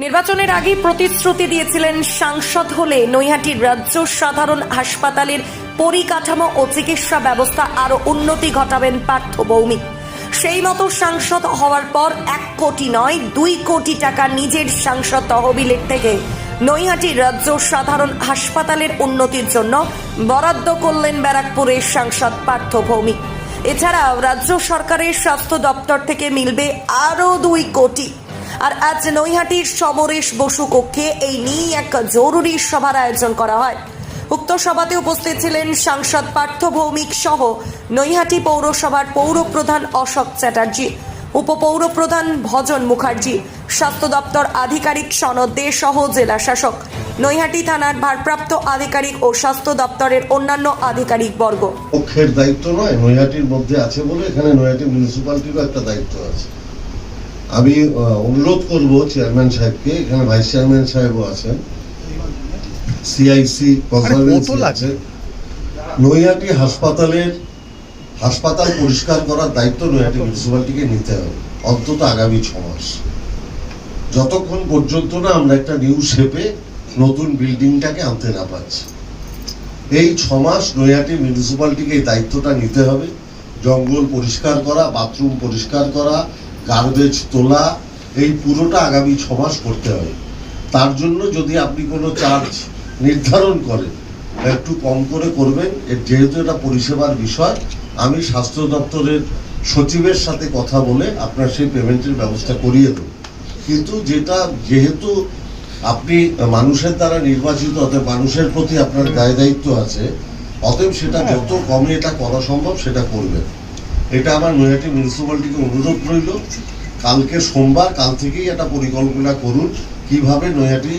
নির্বাচনের আগেই প্রতিশ্রুতি দিয়েছিলেন সাংসদ হলে নৈহাটির রাজ্য সাধারণ হাসপাতালের পরিকাঠামো ও চিকিৎসা ব্যবস্থা আরও উন্নতি ঘটাবেন পার্থ ভৌমিক সেই মতো সাংসদ হওয়ার পর এক কোটি নয়, দুই কোটি টাকা নিজের সাংসদ তহবিলের থেকে নৈহাটির রাজ্য সাধারণ হাসপাতালের উন্নতির জন্য বরাদ্দ করলেন ব্যারাকপুরের সাংসদ পার্থ ভৌমিক এছাড়াও রাজ্য সরকারের স্বাস্থ্য দপ্তর থেকে মিলবে আরও দুই কোটি। আর আজ নৈহাটির সমরেশ বসু কক্ষে এই নিয়ে এক জরুরি সভার আয়োজন করা হয়। উক্ত সভাতে উপস্থিত ছিলেন সাংসদ পার্থ ভৌমিক সহ নৈহাটি পৌরসভার পৌরপ্রধান অশোক চ্যাটার্জি, উপপৌরপ্রধান ভজন মুখার্জি, স্বাস্থ্য দপ্তর আধিকারিক সনদ দে সহ জেলা শাসক। নৈহাটি থানার ভারপ্রাপ্ত আধিকারিক ও স্বাস্থ্য দপ্তরের অন্যান্য আধিকারিক বর্গ। পক্ষের দায়িত্ব নয়, নৈহাটির মধ্যে আছে বলে এখানে নৈহাটি মিউনিসিপ্যালিটিরও একটা দায়িত্ব আছে। আমি অনুরোধ করব চেয়ারম্যান সাহেবকে এখানে ভাইস চেয়ারম্যান সাহেবও আছেন। সিআইসি আছে? নৈহাটি হাসপাতালের হাসপাতাল পরিষ্কার করার দায়িত্ব নৈহাটি মিউনিসিপ্যালিটিকে নিতে হবে অন্তত আগামী ছ মাস। যতক্ষণ পর্যন্ত না আমরা একটা নিউ শেপে নতুন বিল্ডিংটাকে আনতে না পারছি। এই ছ মাস নৈহাটি মিউনিসিপ্যালিটিকে এই দায়িত্বটা নিতে হবে। জঙ্গল পরিষ্কার করা বাথরুম পরিষ্কার করা গার্বেজ তোলা এই পুরোটা আগামী ছ মাস করতে হবে। তার জন্য যদি আপনি কোনো চার্জ নির্ধারণ করেন একটু কম করে করবেন এর যেহেতু এটা পরিষেবার বিষয় আমি স্বাস্থ্য দপ্তরের সচিবের সাথে কথা বলে আপনার সেই পেমেন্টের ব্যবস্থা করিয়ে দেবো। কিন্তু যেটা যেহেতু আপনি মানুষের দ্বারা নির্বাচিত অতএব মানুষের প্রতি আপনার দায় দায়িত্ব আছে অতএব সেটা যত কমে এটা করা সম্ভব সেটা করবেন। এটা আমার নৈহাটি মিউনিসিপ্যালিটিকে অনুরোধ রইল কালকে সোমবার কাল থেকেই একটা পরিকল্পনা করুন কীভাবে নৈহাটি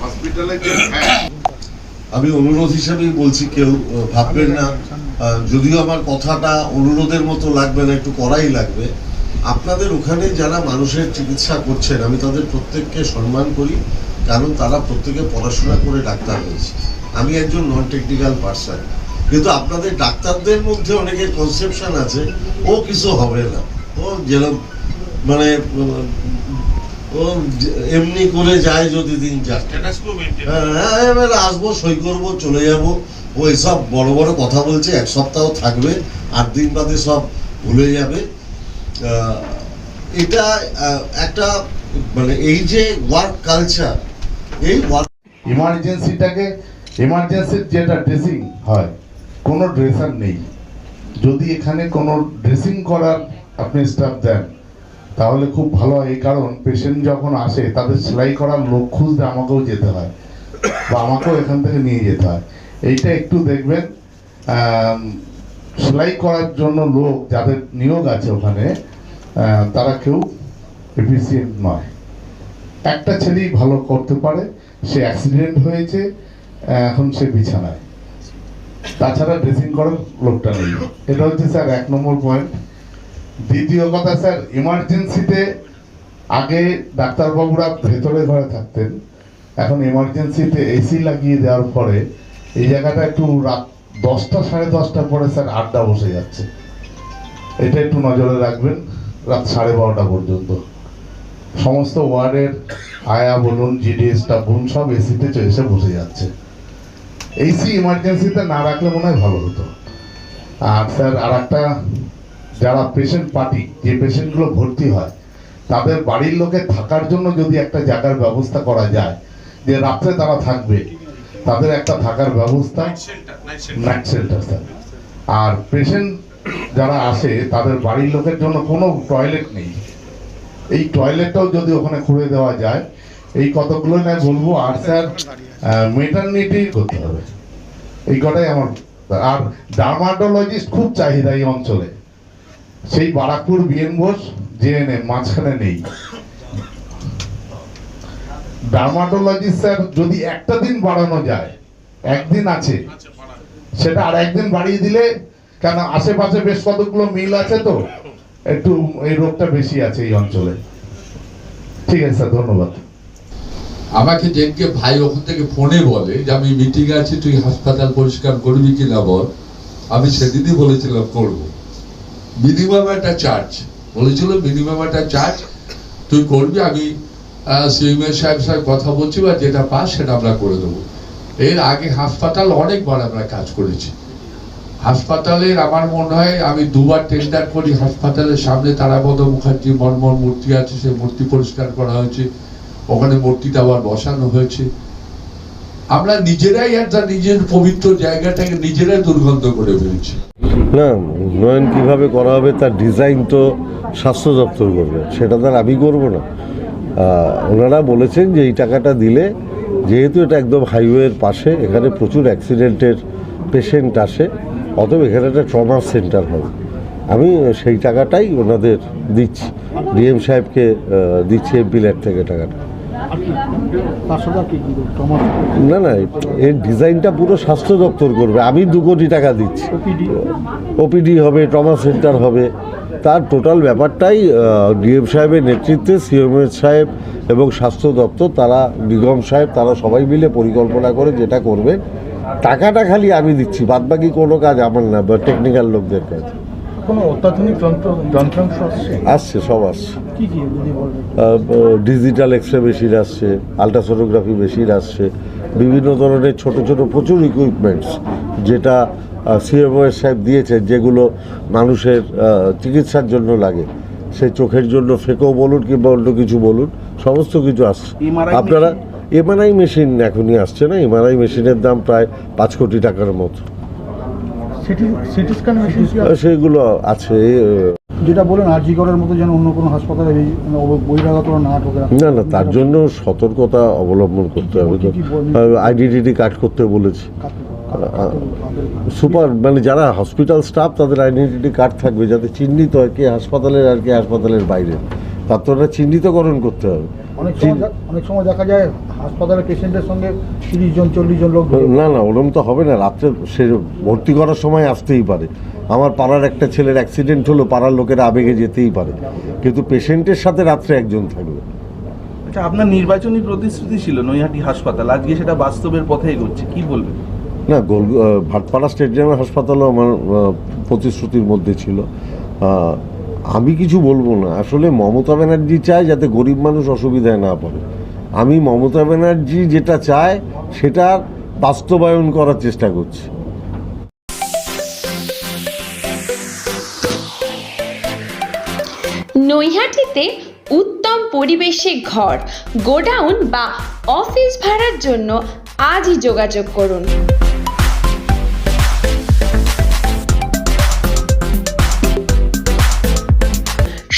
হসপিটালে আমি অনুরোধ হিসেবেই বলছি কেউ ভাববেন না। যদিও আমার কথাটা অনুরোধের মতো লাগবে না একটু করাই লাগবে। আপনাদের ওখানে যারা মানুষের চিকিৎসা করছেন আমি তাদের প্রত্যেককে সম্মান করি কারণ তারা প্রত্যেকে পড়াশোনা করে ডাক্তার হয়েছে। আমি একজন নন টেকনিক্যাল পার্সন কিন্তু আপনাদের ডাক্তারদের মধ্যে অনেকের কনসেপশন আছে ও কিছু হবে না। ও যেরকম মানে ও এমনি করে যায় যদি দিন কো হ্যাঁ এবারে আসব সই করব চলে যাব। ও এসব বড় বড় কথা বলছে এক সপ্তাহ থাকবে আট দিন বাদে সব ভুলে যাবে। এটা একটা মানে এই যে ওয়ার্ক কালচার এই ওয়ার্ক ইমার্জেন্সিটাকে ইমার্জেন্সির যেটা ড্রেসিং হয় কোনো ড্রেসার নেই। যদি এখানে কোনো ড্রেসিং করার আপনি স্টাফ দেন, তাহলে খুব ভালো হয়। এই কারণ পেশেন্ট যখন আসে, তাদের সেলাই করার লোক খুঁজতে আমাকেও যেতে হয় বা আমাকেও এখান থেকে নিয়ে যেতে হয়। এইটা একটু দেখবেন। সেলাই করার জন্য লোক যাদের নিয়োগ আছে ওখানে তারা কেউ এফিসিয়েন্ট নয়। একটা ছেলেই ভালো করতে পারে। সে অ্যাক্সিডেন্ট হয়েছে, এখন সে বিছানায়। তাছাড়া ড্রেসিং করার লোকটা নেই। এটা হচ্ছে স্যার এক নম্বর পয়েন্ট দ্বিতীয় কথা স্যার ইমার্জেন্সিতে আগে ডাক্তারবাবুরা ভেতরে ঘরে থাকতেন। এখন ইমার্জেন্সিতে এসি লাগিয়ে দেওয়ার পরে এই জায়গাটা একটু রাত দশটা, সাড়ে দশটার পরে স্যার আড্ডা বসে যাচ্ছে। এটা একটু নজরে রাখবেন, রাত সাড়ে বারোটা পর্যন্ত। সমস্ত ওয়ার্ডের আয়া বলুন জিডি স্টাফ বলুন, সব এসিতে এসে বসে যাচ্ছে। এসি ইমার্জেন্সিতে না রাখলে মনে হয় ভালো হতো। আর স্যার আর একটা যারা পেশেন্ট পার্টি যে পেশেন্টগুলো ভর্তি হয় তাদের বাড়ির লোকে থাকার জন্য যদি একটা জায়গার ব্যবস্থা করা যায় যে রাত্রে তারা থাকবে তাদের একটা থাকার ব্যবস্থা night centre night centre sir আর পেশেন্ট যারা আসে তাদের বাড়ির লোকের জন্য কোনো টয়লেট নেই। এই টয়লেটটাও যদি ওখানে খুঁড়ে দেওয়া যায় এই কতগুলো না বলব আর স্যার মেটার্নিটি করতে হবে। এই কটাই আমার আর ডার্মাটোলজিস্ট খুব চাহিদা এই অঞ্চলে। সেই বারাকপুর বিএন বোস জেএনএম মাঝখানে নেই। ডার্মাটোলজিস্ট স্যার যদি একটা দিন বাড়ানো যায়, একদিন আছে, সেটা আর একদিন বাড়িয়ে দিলে কেন আশেপাশে বেশ কতগুলো মিল আছে তো, একটু এই রোগটা বেশি আছে এই অঞ্চলে। ঠিক আছে স্যার, ধন্যবাদ। আমাকে যেদিকে ভাই ওখান থেকে ফোনে বলে যে, আমি মিটিং আছি, তুই হাসপাতাল পরিষ্কার করবি কিনা বল? আমি সেদিনই বলেছিলাম, করব। মিনিমাম একটা চার্জ বলেছিল মিনিমাম একটা চার্জ তুই করবি, আমি সিএমএ সাহেবের সাথে কথা বলছি, বা যেটা পাস সেটা আমরা করে দেবো। এর আগে হাসপাতাল অনেকবার আমরা কাজ করেছি। হাসপাতালের আমার মনে হয়, আমি দুবার টেন্ডার করি হাসপাতালের সামনে, তারাপদ মুখার্জি মর্মর মূর্তি আছে সেই মূর্তি পরিষ্কার করা হয়েছে। ওখানে মূর্তিটা আবার বসানো হয়েছে। আমরা নিজেরাই একটা নিজের পবিত্র জায়গাটাকে নিজেরাই দুর্গন্ধ করে ফেলছি। না, উন্নয়ন কীভাবে করা হবে তার ডিজাইন তো স্বাস্থ্য দপ্তর করবে, সেটা তার আমি করব না। ওনারা বলেছেন যে এই টাকাটা দিলে, যেহেতু এটা একদম হাইওয়ের পাশে, এখানে প্রচুর অ্যাক্সিডেন্টের পেশেন্ট আসে, অতএব এখানে একটা ট্রমা সেন্টার হবে। আমি সেই টাকাটাই ওনাদের দিচ্ছি, ডিএম সাহেবকে দিচ্ছি এমপিলেট থেকে টাকাটা। না না, এর ডিজাইনটা পুরো স্বাস্থ্য দপ্তর করবে। আমি দু কোটি টাকা দিচ্ছি। ওপিডি হবে, ট্রমা সেন্টার হবে। তার টোটাল ব্যাপারটাই ডিএম সাহেবের নেতৃত্বে সিএমএস সাহেব এবং স্বাস্থ্য দপ্তর, তারা, নিগম সাহেব, তারা সবাই মিলে পরিকল্পনা করে যেটা করবেন টাকাটা খালি আমি দিচ্ছি, বাদবাকি কোনো কাজ আমার না টেকনিক্যাল লোকদের কাজ কোনো অত্যাধুনিক যন্ত্র যন্ত্রাংশ আসছে? আসছে সব আসছে। কি কি ডিজিটাল এক্স রে মেশিন আসছে আলট্রাসোনোগ্রাফি মেশিন আসছে বিভিন্ন ধরনের ছোট ছোট প্রচুর ইকুইপমেন্টস যেটা সিএমওএস সাহেব দিয়েছেন যেগুলো মানুষের চিকিৎসার জন্য লাগে। সে চোখের জন্য ফেকো বলুন কিংবা অন্য কিছু বলুন সমস্ত কিছু আসছে। আপনারা এমআরআই মেশিন এখনই আসছে না? এমআরআই মেশিনের দাম প্রায় পাঁচ কোটি টাকার মতো। সিটি সিটি স্ক্যান মেশিন সেগুলো আছে যেটা বলেন আরজি করার মতো যেন অন্য কোনো হাসপাতালে মানে বহিরাগতরা না ঢোকে না। না তার জন্য সতর্কতা অবলম্বন করতে হবে? আইডেন্টিটি কার্ড করতে বলেছি। সুপার মানে যারা হসপিটাল স্টাফ তাদের আইডেন্টিটি কার্ড থাকবে যাতে চিহ্নিত হয় কে হাসপাতালের আর কে হাসপাতালের বাইরে। তার তো চিহ্নিতকরণ করতে হবে। অনেক সময় অনেক সময় দেখা যায় হাসপাতালে পেশেন্টের সঙ্গে তিরিশ জন চল্লিশ জন লোক না না ওরম তো হবে না। রাত্রে সে ভর্তি করার সময় আসতেই পারে। আমার পাড়ার একটা ছেলের অ্যাক্সিডেন্ট হলো পাড়ার লোকেরা আবেগে যেতেই পারে। কিন্তু পেশেন্টের সাথে রাত্রে একজন থাকবে। আচ্ছা আপনার নির্বাচনী প্রতিশ্রুতি ছিল নৈহাটি হাসপাতাল। আজকে সেটা বাস্তবের পথে এগোচ্ছে কি বলবেন? না গোল ভাটপাড়া স্টেডিয়ামের হাসপাতালও আমার প্রতিশ্রুতির মধ্যে ছিল। আহ, আমি কিছু বলব না। আসলে মমতা ব্যানার্জি চায় যাতে গরিব মানুষ অসুবিধায় না পড়ে। আমি মমতা ব্যানার্জি যেটা চায় সেটার বাস্তবায়ন করার চেষ্টা করছি। নৈহাটিতে উত্তম পরিবেশে ঘর, গোডাউন বা অফিস ভাড়ার জন্য আজই যোগাযোগ করুন।